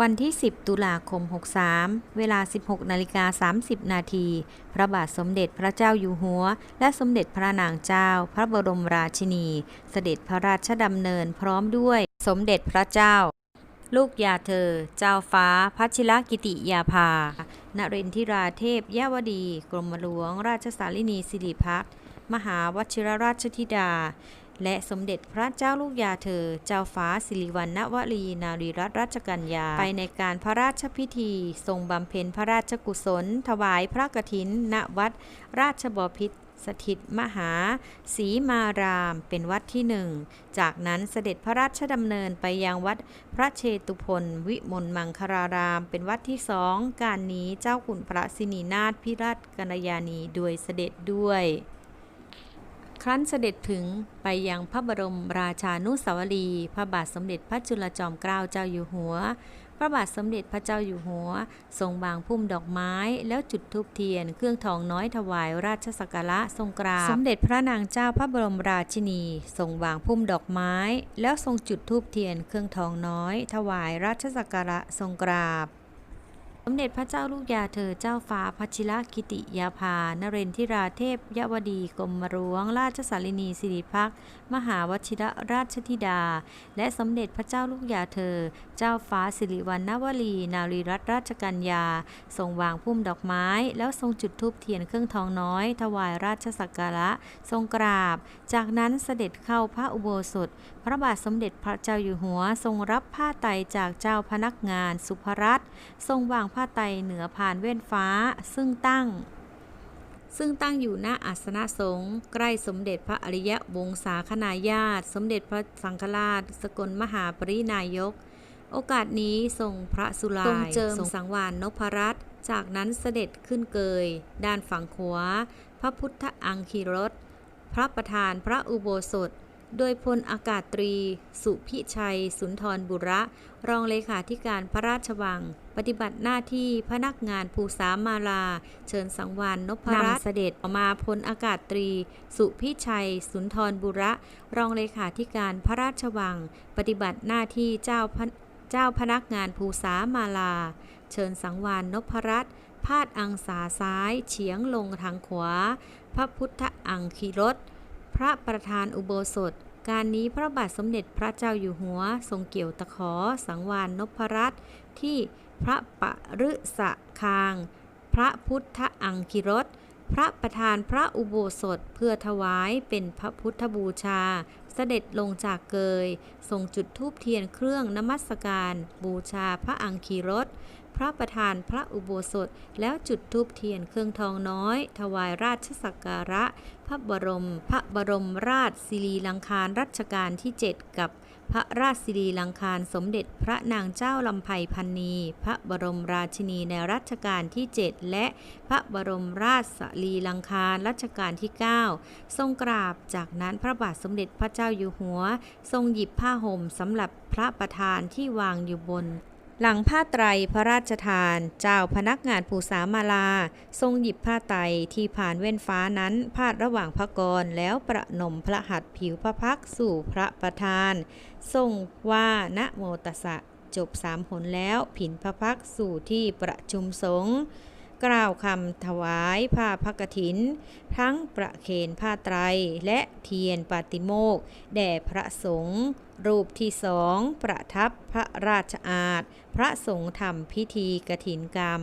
วันที่ 10 ตุลาคม 63 เวลา 16 นาฬิกา 30 นาที พระบาทสมเด็จพระเจ้าอยู่หัว และสมเด็จพระนางเจ้า พระบรมราชินี เสด็จพระราชดำเนินพร้อมด้วย สมเด็จพระเจ้า ลูกยาเธอ เจ้าฟ้าพัชิรกิติยาภานเรนทิราเทพยวดี กรมหลวง ราชสารินีสิริพัฒน์มหาวชิรราชธิดา และสมเด็จพระเจ้าลูกยาเธอ เจ้าฟ้าสิริวัณณวลีนารีรัตนราชกัญญา ไปในการพระราชพิธี ทรงบำเพ็ญพระราชกุศล ถวายพระกฐิน ณวัด ราชบพิตรสถิตมหาศรีมาราม เป็นวัดที่หนึ่ง จากนั้นเสด็จพระราชดำเนินไปยังวัดพระเชตุพนวิมลมังคาราราม เป็นวัดที่สอง การนี้เจ้าขุนพระสินีนาถพิราชกัญญาณีโดยเสด็จด้วย ครั้นเสด็จถึงไปยังพระบรมราชานุสาวรีย์พระบาทสมเด็จพระจุลจอมเกล้าเจ้าอยู่หัว พระบาทสมเด็จพระเจ้าอยู่หัว ทรงบางพุ่มดอกไม้แล้วจุดธูปเทียน เครื่องทองน้อยถวายราชสักการะทรงกราบ สมเด็จพระนางเจ้าพระบรมราชินี ทรงวางพุ่มดอกไม้ แล้วทรงจุดธูปเทียน เครื่องทองน้อย ถวายราชสักการะทรงกราบ สมเด็จพระเจ้าลูกยาเธอเจ้าฟ้าพัชิรกิติยาภานเรนทิราเทพยวดีกรมหลวง ราชสารินีสิริพักมหาวชิรราชธิดา และสมเด็จพระเจ้าลูกยาเธอ เจ้าฟ้าสิริวัณณวลี นารีรัตนราชกัญญา ทรงวางพุ่มดอกไม้ แล้วทรงจุดธูปเทียนเครื่องทองน้อย ถวายราชสักการะ ทรงกราบ จากนั้นเสด็จเข้าพระอุโบสถ พระบาทสมเด็จพระเจ้าอยู่หัว ทรงรับผ้าไตจากเจ้าพนักงานสุภรัตน์ทรงวางผ้าไตรเหนือผ่านเว้นฟ้า ซึ่งตั้ง ซึ่งตั้งอยู่หน้าอาสนะสงฆ์ใกล้สมเด็จพระอริยวงศาคณาญาติ สมเด็จพระสังฆราช สกลมหาปรินายก โอกาสนี้ทรงพระสุรายทรงเจิมทรงสังวานนพรัตน์จากนั้นเสด็จขึ้นเกย ด้านฝั่งขวาพระพุทธอังคีรสพระประธานพระอุโบสถ โดยพลอากาศตรี สุพิชัย สุนทรบุระ รองเลขาธิการพระราชวัง ปฏิบัติหน้าที่พนักงานภูสามาลา เชิญสังวานนพรัตน์เสด็จออกมาพลอากาศตรี สุพิชัย สุนทรบุระ รองเลขาธิการพระราชวัง ปฏิบัติหน้าที่เจ้าเจ้าพนักงานภูสามาลา เชิญสังวานนพรัตน์พาดอังสาซ้ายเฉียงลงทางขวา พระพุทธอังคีรสพระประธานอุโบสถ การนี้พระบาทสมเด็จพระเจ้าอยู่หัว ทรงเกี่ยวตะขอ สังวานนพรัตน์ที่พระปรสะคาง พระพุทธอังคิรสพระประธานพระอุโบสถเพื่อถวายเป็นพระพุทธบูชา เสด็จลงจากเกยทรงจุดธูปเทียนเครื่องนมัสการ บูชาพระอังคีรส ระประธานพระอุโบสถ แล้วจุดธูปเทียนเครื่องทองน้อย ถวายราชสักการะ พระบรม พระบรมราชสิริลังคารรัชกาลที่ 7 กับพระราชสิริลังคารสมเด็จพระนางเจ้าลำไพพันนี พระบรมราชินีในรัชกาลที่ 7 และพระบรมราชสรีลังคารรัชกาลที่ 9 ทรงกราบ จากนั้นพระบาทสมเด็จพระเจ้าอยู่หัว ทรงหยิบผ้าห่มสำหรับพระประธานที่วางอยู่บน หลังผ้าไตรพระราชทาน เจ้าพนักงานภูสามาลา ทรงหยิบผ้าไตรที่ผ่านเว้นฟ้านั้นพาดระหว่างพระกรแล้วประนมพระหัตถ์ผิวพระพักสู่พระประธาน ทรงว่านะโมตสะจบสามหนแล้ว ผินพระพักสู่ที่ประชุมสงฆ์ กล่าวคำถวายผ้าพักฐิน ทั้งประเคนผ้าไตร และเทียนปาติโมกแด่พระสงฆ์รูปที่สองประทับพระราชอาณพระสงฆ์ทำพิธีกฐินกรรม